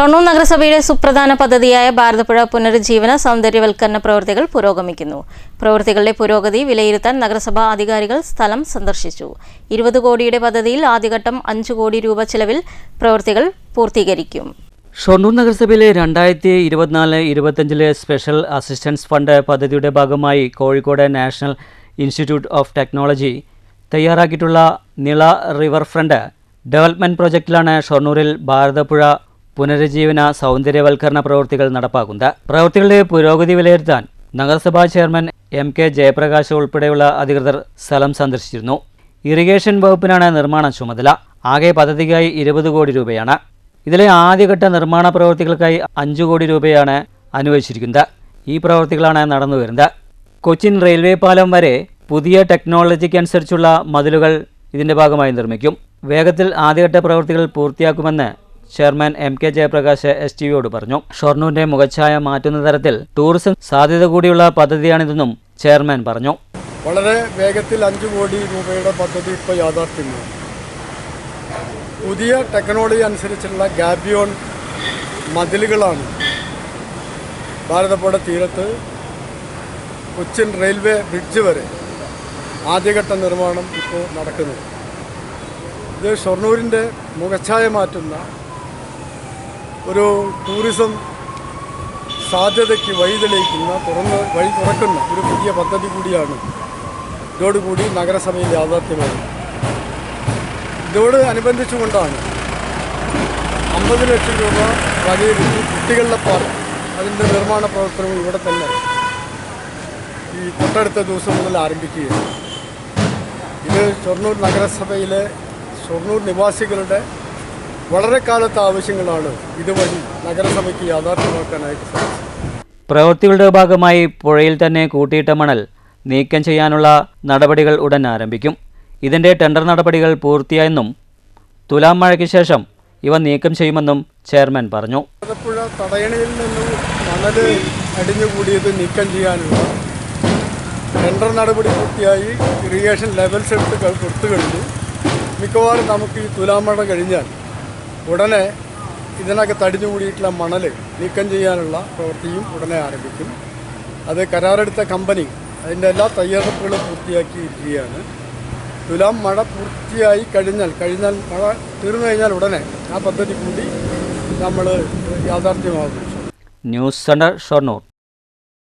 ഷൊർണൂർ നഗരസഭയുടെ സുപ്രധാന പദ്ധതിയായ ഭാരതപ്പുഴ പുനരുജ്ജീവന സൗന്ദര്യവൽക്കരണ പ്രവൃത്തികൾ പുരോഗമിക്കുന്നു. പ്രവൃത്തികളുടെ പുരോഗതി വിലയിരുത്താൻ നഗരസഭാ അധികാരികൾ സ്ഥലം സന്ദർശിച്ചു. ഇരുപത് കോടിയുടെ പദ്ധതിയിൽ ആദ്യഘട്ടം അഞ്ചു കോടി രൂപ ചെലവിൽ പ്രവൃത്തികൾ പൂർത്തീകരിക്കും. ഷൊർണൂർ നഗരസഭയിലെ രണ്ടായിരത്തി ഇരുപത്തിനാല് ഇരുപത്തഞ്ചിലെ സ്പെഷ്യൽ അസിസ്റ്റൻസ് ഫണ്ട് പദ്ധതിയുടെ ഭാഗമായി Kozhikode national institute of technology തയ്യാറാക്കിയിട്ടുള്ള Nila river front development പ്രോജക്റ്റിലാണ് ഷൊർണൂരിൽ ഭാരതപ്പുഴ പുനരുജ്ജീവന സൗന്ദര്യവൽക്കരണ പ്രവൃത്തികൾ നടപ്പാക്കുന്നത് പ്രവൃത്തികളുടെ പുരോഗതി വിലയിരുത്താൻ നഗരസഭാ ചെയർമാൻ എം കെ ജയപ്രകാശ് ഉൾപ്പെടെയുള്ള അധികൃതർ സ്ഥലം സന്ദർശിച്ചിരുന്നു. ഇറിഗേഷൻ വകുപ്പിനാണ് നിർമ്മാണ ചുമതല. ആകെ പദ്ധതിക്കായി ഇരുപത് കോടി രൂപയാണ്. ഇതിലെ ആദ്യഘട്ട നിർമ്മാണ പ്രവൃത്തികൾക്കായി അഞ്ചു കോടി രൂപയാണ് അനുവദിച്ചിരിക്കുന്നത്. ഈ പ്രവൃത്തികളാണ് നടന്നു വരുന്നത്. കൊച്ചിൻ റെയിൽവേ പാലം വരെ പുതിയ ടെക്നോളജിക്ക് അനുസരിച്ചുള്ള മതിലുകൾ ഇതിന്റെ ഭാഗമായി നിർമ്മിക്കും. വേഗത്തിൽ ആദ്യഘട്ട പ്രവൃത്തികൾ പൂർത്തിയാക്കുമെന്ന് chairman M K Jayaprakash S T വിയോട് പറഞ്ഞു. ഷൊർണൂരിന്റെ മുഖച്ഛായ മാറ്റുന്ന തരത്തിൽ ടൂറിസം സാധ്യത കൂടിയുള്ള പദ്ധതിയാണിതെന്നും ചെയർമാൻ പറഞ്ഞു. വളരെ വേഗത്തിൽ അഞ്ച് കോടി രൂപയുടെ പദ്ധതി ഇപ്പോൾ യാഥാർത്ഥ്യമാണ്. പുതിയ ടെക്നോളജി അനുസരിച്ചുള്ള ഗാബിയോൺ മതിലുകളാണ് ഭാരതപ്പുഴ തീരത്ത് കൊച്ചിൻ റെയിൽവേ ബ്രിഡ്ജ് വരെ ആദ്യഘട്ട നിർമ്മാണം ഇപ്പോൾ നടക്കുന്നത്. ഇത് ഷൊർണൂരിന്റെ മുഖച്ഛായ മാറ്റുന്ന ഒരു ടൂറിസം സാധ്യതയ്ക്ക് വഴി തെളിയിക്കുന്ന തുറന്ന് വഴി തുറക്കുന്ന ഒരു പുതിയ പദ്ധതി കൂടിയാണ്. ഇതോടുകൂടി നഗരസഭയിൽ യാഥാർത്ഥ്യമായത് ഇതോട് അനുബന്ധിച്ചുകൊണ്ടാണ് അമ്പത് ലക്ഷം രൂപ വകയിരുത്തി കുട്ടികളുടെ പാർക്ക് അതിന്റെ നിർമ്മാണ പ്രവർത്തനവും ഇവിടെ തന്നെ ഈ തൊട്ടടുത്ത ദിവസം മുതൽ ആരംഭിക്കുകയാണ്. ഇത് ഷൊർണൂർ നഗരസഭയിലെ ഷൊർണൂർ നിവാസികളുടെ വളരെ കാലത്തെ ആവശ്യങ്ങളാണ് ഇതുവഴി നഗരസഭയ്ക്ക് യാഥാർത്ഥ്യമാക്കാനായിട്ട് സാധിച്ചത്. പ്രവൃത്തികളുടെ ഭാഗമായി പുഴയിൽ തന്നെ കൂട്ടിയിട്ട മണൽ നീക്കം ചെയ്യാനുള്ള നടപടികൾ ഉടൻ ആരംഭിക്കും. ഇതിന്റെ ടെൻഡർ നടപടികൾ പൂർത്തിയായെന്നും തുലാം മഴയ്ക്ക് ശേഷം ഇവ നീക്കം ചെയ്യുമെന്നും ചെയർമാൻ പറഞ്ഞു. ആലപ്പുഴ തടയണയിൽ നിന്നും മണൽ അടിഞ്ഞുകൂടിയത് നീക്കം ചെയ്യാനുള്ള ടെൻഡർ നടപടി പൂർത്തിയായി ഇറിഗേഷൻ ലെവൽസ് എടുത്ത് കൊടുത്തു കഴിഞ്ഞു. മിക്കവാറും നമുക്ക് ഈ തുലാമഴ കഴിഞ്ഞാൽ ഉടനെ ഇതിനകത്ത് അടിഞ്ഞുകൂടിയിട്ടുള്ള മണൽ നീക്കം ചെയ്യാനുള്ള പ്രവൃത്തിയും ഉടനെ ആരംഭിക്കും. അത് കരാറെടുത്ത കമ്പനി അതിന്റെ എല്ലാ തയ്യാറെടുപ്പുകളും പൂർത്തിയാക്കിയിരിക്കുകയാണ്. തുലാം മഴ പൂർത്തിയായി കഴിഞ്ഞാൽ കഴിഞ്ഞാൽ മഴ തീർന്നു കഴിഞ്ഞാൽ ഉടനെ ആ പദ്ധതി കൂടി നമ്മൾ യാഥാർത്ഥ്യമാകും ന്യൂസ് സെന്റർ ഷൊർണൂർ.